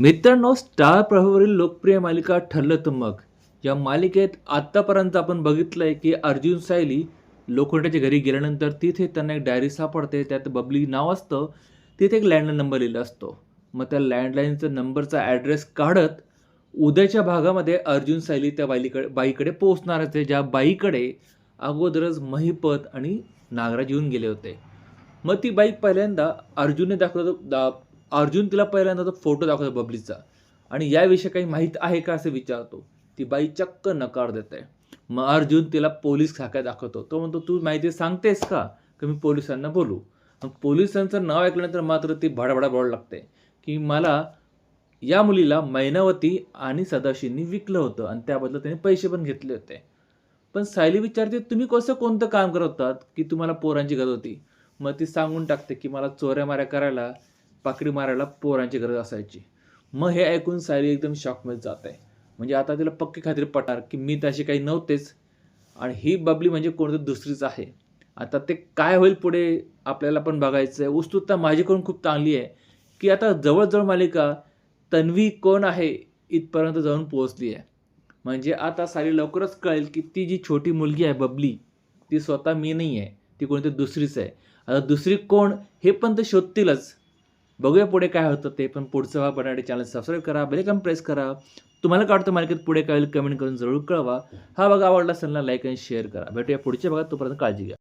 मित्रांनो स्टार प्रभावरील लोकप्रिय मालिका ठरलं तर मग. या मालिकेत आत्तापर्यंत आपण बघितलं आहे की अर्जुन सायली लोखंडाच्या घरी गेल्यानंतर तिथे त्यांना एक डायरी सापडते त्यात बबली नाव असतं तिथे एक लँडलाईन नंबर लिहिला असतो. मग त्या लँडलाईनचा नंबरचा ॲड्रेस काढत उद्याच्या भागामध्ये अर्जुन सायली त्या बाईकडे बाईकडे पोहोचणारच आहे ज्या बाईकडे अगोदरच महिपत आणि नागराज येऊन गेले होते. मग ती बाईक पहिल्यांदा अर्जुनने दाखवतो दा अर्जुन तिला पहिल्यांदा तो फोटो दाखवतो बबलीचा. आणि याविषयी काही माहीत आहे का असं विचारतो. ती बाई चक्क नकार देते. मग अर्जुन तिला पोलीस खाक्या दाखवतो. तो म्हणतो तू माहिती सांगतेस का की मी पोलिसांना बोलू? मग पोलिसांचं नाव ऐकल्यानंतर मात्र ती भडाभडा बोलायला लागते की मला या मुलीला मैनावती आणि सदाशिवनी विकलं होतं आणि त्याबद्दल त्याने पैसे पण घेतले होते. पण सायली विचारते तुम्ही कसं कोणतं काम करत होतात की तुम्हाला पोरांची गरज होती? मग ती सांगून टाकते की मला चोऱ्या माऱ्या करायला पाकडी मारायला पोरांची गरज असायची. मग हे ऐकून सायली एकदम शॉकमध्ये जात आहे म्हणजे आता तिला पक्की खात्री पटणार की मी तशी काही नव्हतेच. आणि ही बबली म्हणजे कोणतं दुसरीच आहे. आता ते काय होईल पुढे आपल्याला पण बघायचं आहे उत्सुकता माझीकडून खूप चांगली आहे. की आता जवळजवळ मालिका तन्वी कोण आहे इथपर्यंत जाऊन पोहोचली आहे. म्हणजे आता सारी लवकरच कळेल की ती जी छोटी मुलगी आहे बबली ती स्वतः मी नाही आहे ती कोणती दुसरीच आहे. आता दुसरी कोण हे पण ते शोधतीलच. बघूया पुढे काय होतं ते पण पुढचं व्हा बनवण्यासाठी चॅनल सबस्क्राईब करा बेलकन प्रेस करा. तुम्हाला काय वाटतं मालिकेत पुढे काय होईल कमेंट करून जरूर कळवा. हा भाग आवडला असेल ना लाईक आणि शेअर करा. भेटूया पुढच्या भागात तोपर्यंत काळजी घ्या.